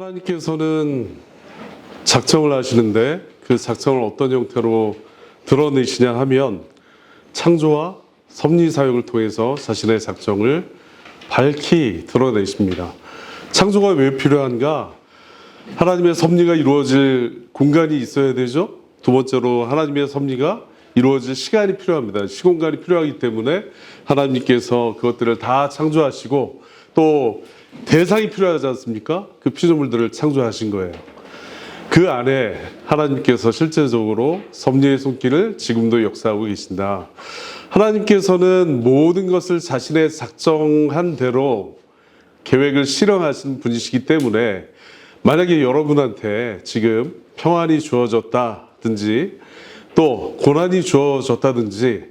하나님께서는 작정을 하시는데 그 작정을 어떤 형태로 드러내시냐 하면 창조와 섭리 사역을 통해서 자신의 작정을 밝히 드러내십니다. 창조가 왜 필요한가? 하나님의 섭리가 이루어질 공간이 있어야 되죠. 두 번째로 하나님의 섭리가 이루어질 시간이 필요합니다. 시공간이 필요하기 때문에 하나님께서 그것들을 다 창조하시고 또 대상이 필요하지 않습니까? 그 피조물들을 창조하신 거예요. 그 안에 하나님께서 실제적으로 섭리의 손길을 지금도 역사하고 계신다. 하나님께서는 모든 것을 자신의 작정한 대로 계획을 실행하신 분이시기 때문에 만약에 여러분한테 지금 평안이 주어졌다든지 또 고난이 주어졌다든지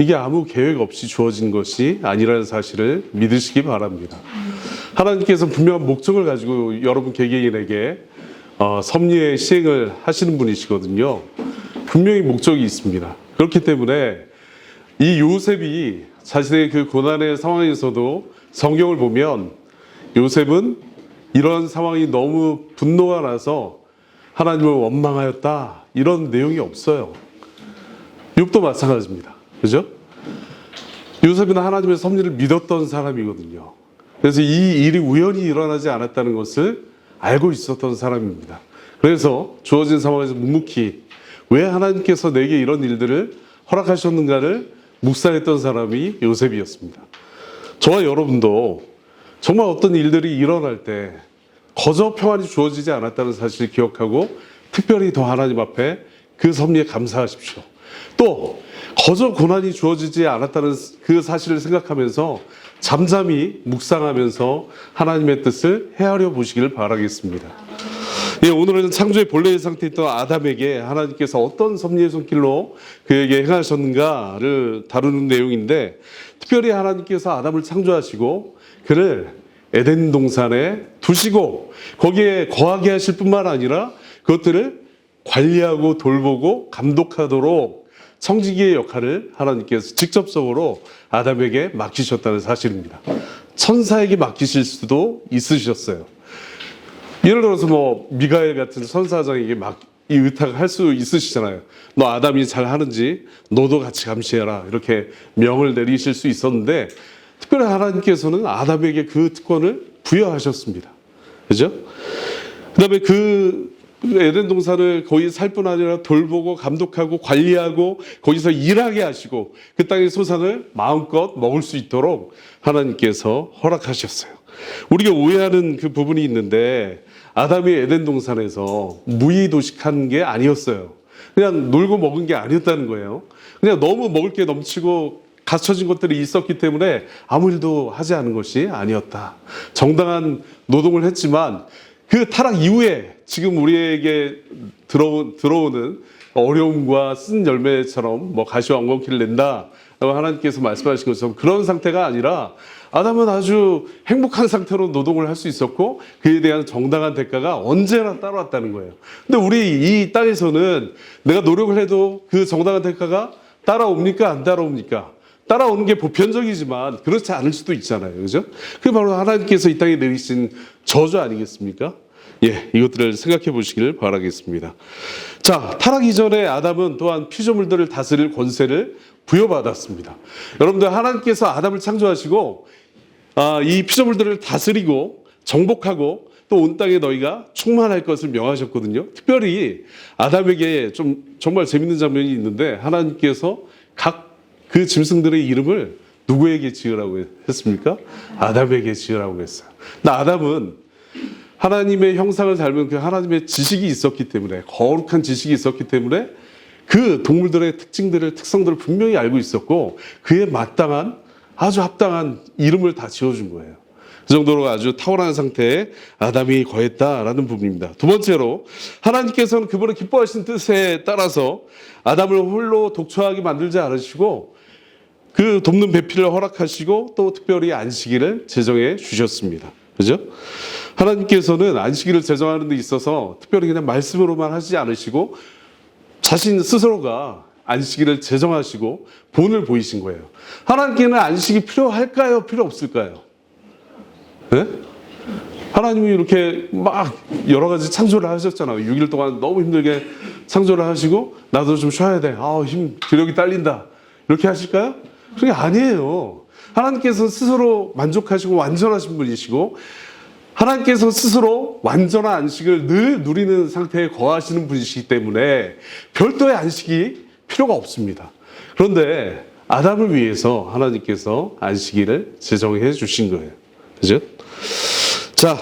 이게 아무 계획 없이 주어진 것이 아니라는 사실을 믿으시기 바랍니다. 하나님께서 분명한 목적을 가지고 여러분 개개인에게 어, 섭리의 시행을 하시는 분이시거든요. 분명히 목적이 있습니다. 그렇기 때문에 이 요셉이 자신의 그 고난의 상황에서도 성경을 보면 요셉은 이런 상황이 너무 분노가 나서 하나님을 원망하였다 이런 내용이 없어요. 욥도 마찬가지입니다. 그죠? 요셉은 하나님의 섭리를 믿었던 사람이거든요. 그래서 이 일이 우연히 일어나지 않았다는 것을 알고 있었던 사람입니다. 그래서 주어진 상황에서 묵묵히 왜 하나님께서 내게 이런 일들을 허락하셨는가를 묵상했던 사람이 요셉이었습니다. 저와 여러분도 정말 어떤 일들이 일어날 때 거저 평안이 주어지지 않았다는 사실을 기억하고 특별히 더 하나님 앞에 그 섭리에 감사하십시오. 또 거저 고난이 주어지지 않았다는 그 사실을 생각하면서 잠잠히 묵상하면서 하나님의 뜻을 헤아려 보시기를 바라겠습니다. 예, 오늘은 창조의 본래의 상태에 있던 아담에게 하나님께서 어떤 섭리의 손길로 그에게 행하셨는가를 다루는 내용인데 특별히 하나님께서 아담을 창조하시고 그를 에덴 동산에 두시고 거기에 거하게 하실 뿐만 아니라 그것들을 관리하고 돌보고 감독하도록 청지기의 역할을 하나님께서 직접적으로 아담에게 맡기셨다는 사실입니다. 천사에게 맡기실 수도 있으셨어요. 예를 들어서 뭐 미가엘 같은 선사장에게 막 이 의탁을 할 수 있으시잖아요. 너 아담이 잘 하는지 너도 같이 감시해라 이렇게 명을 내리실 수 있었는데 특별히 하나님께서는 아담에게 그 특권을 부여하셨습니다. 그죠? 그다음에 그 에덴 동산을 거기 살 뿐 아니라 돌보고 감독하고 관리하고 거기서 일하게 하시고 그 땅의 소산을 마음껏 먹을 수 있도록 하나님께서 허락하셨어요. 우리가 오해하는 그 부분이 있는데 아담이 에덴 동산에서 무의 도식한 게 아니었어요. 그냥 놀고 먹은 게 아니었다는 거예요. 그냥 너무 먹을 게 넘치고 갖춰진 것들이 있었기 때문에 아무 일도 하지 않은 것이 아니었다. 정당한 노동을 했지만 그 타락 이후에 지금 우리에게 들어오, 들어오는 어려움과 쓴 열매처럼 뭐 가시와 엉겅퀴를 낸다. 하나님께서 말씀하신 것처럼 그런 상태가 아니라 아담은 아주 행복한 상태로 노동을 할 수 있었고 그에 대한 정당한 대가가 언제나 따라왔다는 거예요. 근데 우리 이 땅에서는 내가 노력을 해도 그 정당한 대가가 따라옵니까? 안 따라옵니까? 따라오는 게 보편적이지만 그렇지 않을 수도 있잖아요. 그죠? 그게 바로 하나님께서 이 땅에 내리신 저주 아니겠습니까? 예, 이것들을 생각해 보시기를 바라겠습니다. 자, 타락 이전에 아담은 또한 피조물들을 다스릴 권세를 부여받았습니다. 여러분들 하나님께서 아담을 창조하시고 아, 이 피조물들을 다스리고 정복하고 또 온 땅에 너희가 충만할 것을 명하셨거든요. 특별히 아담에게 좀 정말 재밌는 장면이 있는데 하나님께서 각 그 짐승들의 이름을 누구에게 지으라고 했습니까? 아담에게 지으라고 했어요. 나 아담은 하나님의 형상을 닮은 그 하나님의 지식이 있었기 때문에 거룩한 지식이 있었기 때문에 그 동물들의 특징들을 특성들을 분명히 알고 있었고 그에 마땅한 아주 합당한 이름을 다 지어준 거예요. 그 정도로 아주 탁월한 상태에 아담이 거했다라는 부분입니다. 두 번째로 하나님께서는 그분의 기뻐하신 뜻에 따라서 아담을 홀로 독초하게 만들지 않으시고 그 돕는 배필을 허락하시고 또 특별히 안식일을 제정해 주셨습니다. 그죠? 하나님께서는 안식일을 제정하는 데 있어서 특별히 그냥 말씀으로만 하지 않으시고 자신 스스로가 안식일을 제정하시고 본을 보이신 거예요. 하나님께는 안식이 필요할까요? 필요 없을까요? 네? 하나님이 이렇게 막 여러 가지 창조를 하셨잖아요. 6일 동안 너무 힘들게 창조를 하시고 나도 좀 쉬어야 돼. 아우 힘 기력이 딸린다. 이렇게 하실까요? 그게 아니에요. 하나님께서 스스로 만족하시고 완전하신 분이시고 하나님께서 스스로 완전한 안식을 늘 누리는 상태에 거하시는 분이시기 때문에 별도의 안식이 필요가 없습니다. 그런데 아담을 위해서 하나님께서 안식일을 제정해 주신 거예요. 그죠? 자,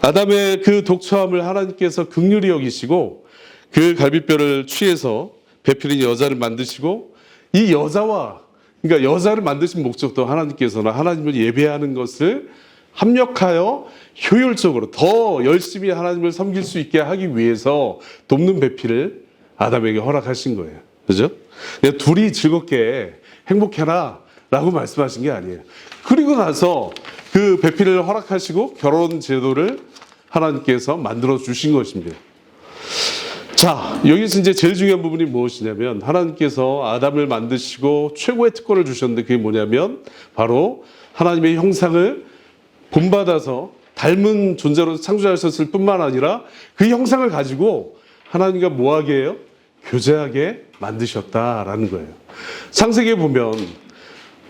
아담의 그 독처함을 하나님께서 극률히 여기시고 그 갈비뼈를 취해서 배필인 여자를 만드시고 이 여자와 그러니까 여자를 만드신 목적도 하나님께서는 하나님을 예배하는 것을 합력하여 효율적으로 더 열심히 하나님을 섬길 수 있게 하기 위해서 돕는 배필을 아담에게 허락하신 거예요. 그죠? 둘이 즐겁게 행복해라 라고 말씀하신 게 아니에요. 그리고 나서 그 배필을 허락하시고 결혼 제도를 하나님께서 만들어 주신 것입니다. 자, 여기서 이제 제일 중요한 부분이 무엇이냐면 하나님께서 아담을 만드시고 최고의 특권을 주셨는데 그게 뭐냐면 바로 하나님의 형상을 본받아서 닮은 존재로 창조하셨을 뿐만 아니라 그 형상을 가지고 하나님과 뭐하게 해요? 교제하게 만드셨다라는 거예요. 창세기에 보면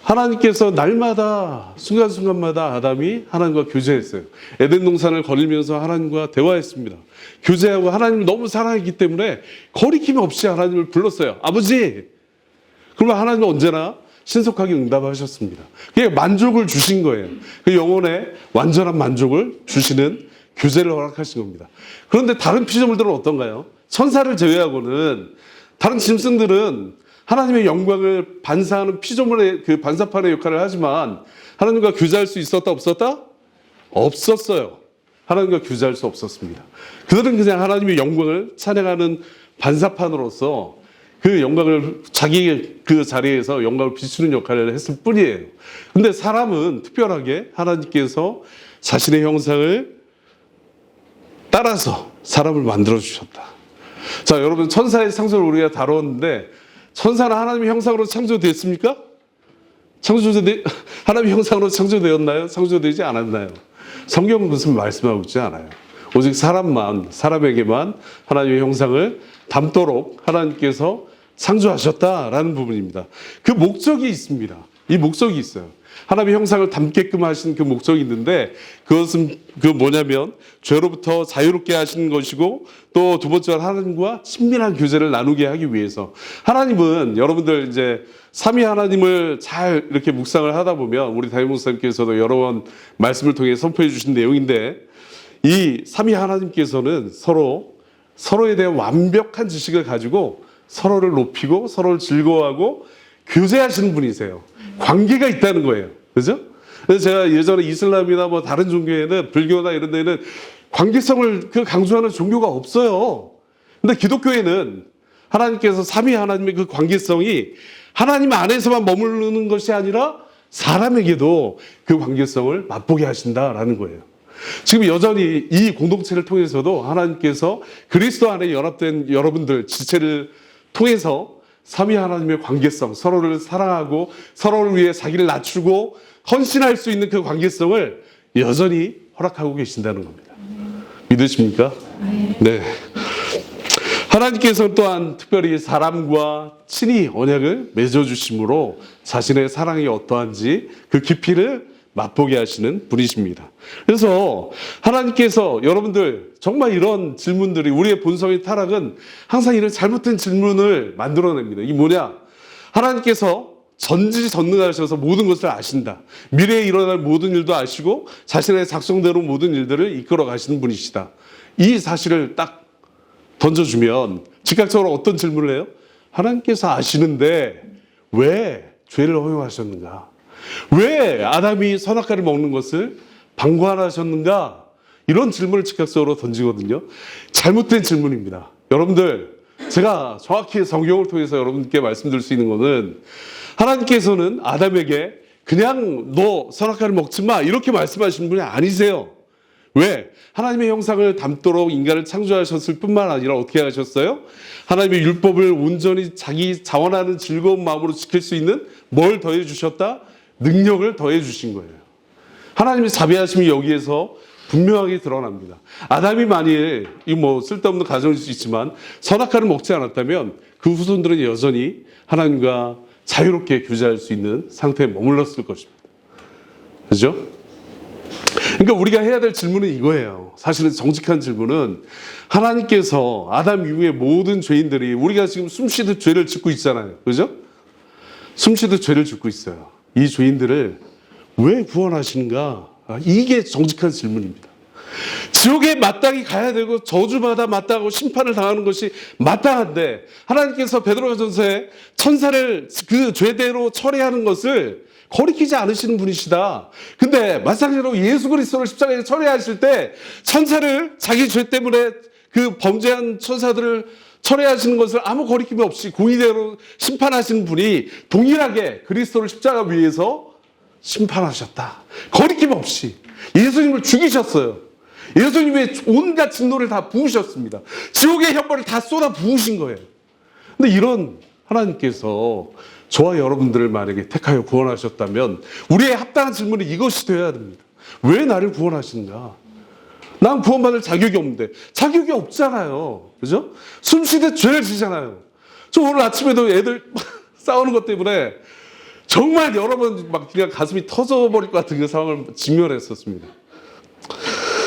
하나님께서 날마다 순간순간마다 아담이 하나님과 교제했어요. 에덴 동산을 거닐면서 하나님과 대화했습니다. 교제하고 하나님을 너무 사랑했기 때문에 거리낌 없이 하나님을 불렀어요. 아버지! 그러면 하나님은 언제나 신속하게 응답하셨습니다. 그게 만족을 주신 거예요. 그 영혼의 완전한 만족을 주시는 교제를 허락하신 겁니다. 그런데 다른 피조물들은 어떤가요? 천사를 제외하고는 다른 짐승들은 하나님의 영광을 반사하는 피조물의 그 반사판의 역할을 하지만 하나님과 교제할 수 있었다 없었다? 없었어요. 하나님과 교제할 수 없었습니다. 그들은 그냥 하나님의 영광을 찬양하는 반사판으로서 그 영광을 자기 그 자리에서 영광을 비추는 역할을 했을 뿐이에요. 근데 사람은 특별하게 하나님께서 자신의 형상을 따라서 사람을 만들어 주셨다. 자, 여러분 천사의 창조를 우리가 다뤘는데 천사는 하나님의 형상으로 창조됐습니까? 창조돼 하나님의 형상으로 창조되었나요? 창조되지 않았나요? 성경은 무슨 말씀하고 있지 않아요. 오직 사람만 사람에게만 하나님의 형상을 담도록 하나님께서 창조하셨다라는 부분입니다. 그 목적이 있습니다. 이 목적이 있어요. 하나님의 형상을 담게끔 하신 그 목적이 있는데 그것은 그 뭐냐면 죄로부터 자유롭게 하시는 것이고 또 두 번째로 하나님과 친밀한 교제를 나누게 하기 위해서 하나님은 여러분들 이제 삼위 하나님을 잘 이렇게 묵상을 하다 보면 우리 담임 목사님께서도 여러 번 말씀을 통해 선포해 주신 내용인데 이 삼위 하나님께서는 서로 서로에 대한 완벽한 지식을 가지고 서로를 높이고 서로를 즐거워하고 교제하시는 분이세요. 관계가 있다는 거예요. 그죠? 그래서 제가 예전에 이슬람이나 뭐 다른 종교에는 불교나 이런 데는 관계성을 그 강조하는 종교가 없어요. 근데 기독교에는 하나님께서 삼위 하나님의 그 관계성이 하나님 안에서만 머무르는 것이 아니라 사람에게도 그 관계성을 맛보게 하신다라는 거예요. 지금 여전히 이 공동체를 통해서도 하나님께서 그리스도 안에 연합된 여러분들 지체를 통해서 삼위 하나님의 관계성, 서로를 사랑하고 서로를 위해 자기를 낮추고 헌신할 수 있는 그 관계성을 여전히 허락하고 계신다는 겁니다. 믿으십니까? 네. 하나님께서 또한 특별히 사람과 친히 언약을 맺어주심으로 자신의 사랑이 어떠한지 그 깊이를 맛보게 하시는 분이십니다. 그래서 하나님께서 여러분들 정말 이런 질문들이 우리의 본성의 타락은 항상 이런 잘못된 질문을 만들어냅니다. 이 뭐냐? 하나님께서 전지전능하셔서 모든 것을 아신다. 미래에 일어날 모든 일도 아시고 자신의 작성대로 모든 일들을 이끌어 가시는 분이시다. 이 사실을 딱 던져주면 즉각적으로 어떤 질문을 해요? 하나님께서 아시는데 왜 죄를 허용하셨는가? 왜 아담이 선악과를 먹는 것을 방관하셨는가? 이런 질문을 즉각적으로 던지거든요. 잘못된 질문입니다. 여러분들, 제가 정확히 성경을 통해서 여러분께 말씀드릴 수 있는 것은 하나님께서는 아담에게 그냥 너 선악과를 먹지 마 이렇게 말씀하시는 분이 아니세요. 왜? 하나님의 형상을 담도록 인간을 창조하셨을 뿐만 아니라 어떻게 하셨어요? 하나님의 율법을 온전히 자기 자원하는 즐거운 마음으로 지킬 수 있는 뭘 더해 주셨다? 능력을 더해 주신 거예요. 하나님의 자비하심이 여기에서 분명하게 드러납니다. 아담이 만일 이 뭐 쓸데없는 가정일 수 있지만 선악과를 먹지 않았다면 그 후손들은 여전히 하나님과 자유롭게 교제할 수 있는 상태에 머물렀을 것입니다. 그죠? 그러니까 우리가 해야 될 질문은 이거예요. 사실은 정직한 질문은 하나님께서 아담 이후의 모든 죄인들이 우리가 지금 숨쉬듯 죄를 짓고 있잖아요. 그죠? 숨쉬듯 죄를 짓고 있어요. 이 죄인들을 왜 구원하시는가? 아, 이게 정직한 질문입니다. 지옥에 마땅히 가야 되고 저주마다 마땅하고 심판을 당하는 것이 마땅한데 하나님께서 베드로전서에 천사를 그 죄대로 처리하는 것을 거리키지 않으시는 분이시다. 근데 마찬가지로 예수 그리스도를 십자가에 처리하실 때 천사를 자기 죄 때문에 그 범죄한 천사들을 처리하시는 것을 아무 거리낌이 없이 공의대로 심판하시는 분이 동일하게 그리스도를 십자가 위에서 심판하셨다. 거리낌 없이 예수님을 죽이셨어요. 예수님의 온갖 진노를 다 부으셨습니다. 지옥의 형벌을 다 쏟아 부으신 거예요. 근데 이런 하나님께서 저와 여러분들을 만약에 택하여 구원하셨다면 우리의 합당한 질문이 이것이 되어야 됩니다. 왜 나를 구원하시는가? 난 구원받을 자격이 없는데 자격이 없잖아요. 그죠? 숨 쉬듯 죄를 지잖아요. 저 오늘 아침에도 애들 싸우는 것 때문에 정말 여러 번 막 그냥 가슴이 터져버릴 것 같은 그 상황을 직면했었습니다.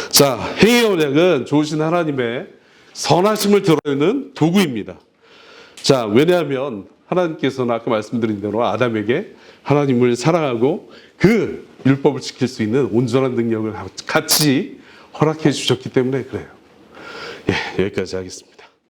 자, 행위 언약은 좋으신 하나님의 선하심을 드러내는 도구입니다. 자, 왜냐하면 하나님께서는 아까 말씀드린 대로 아담에게 하나님을 사랑하고 그 율법을 지킬 수 있는 온전한 능력을 같이 허락해 주셨기 때문에 그래요. 예, 여기까지 하겠습니다.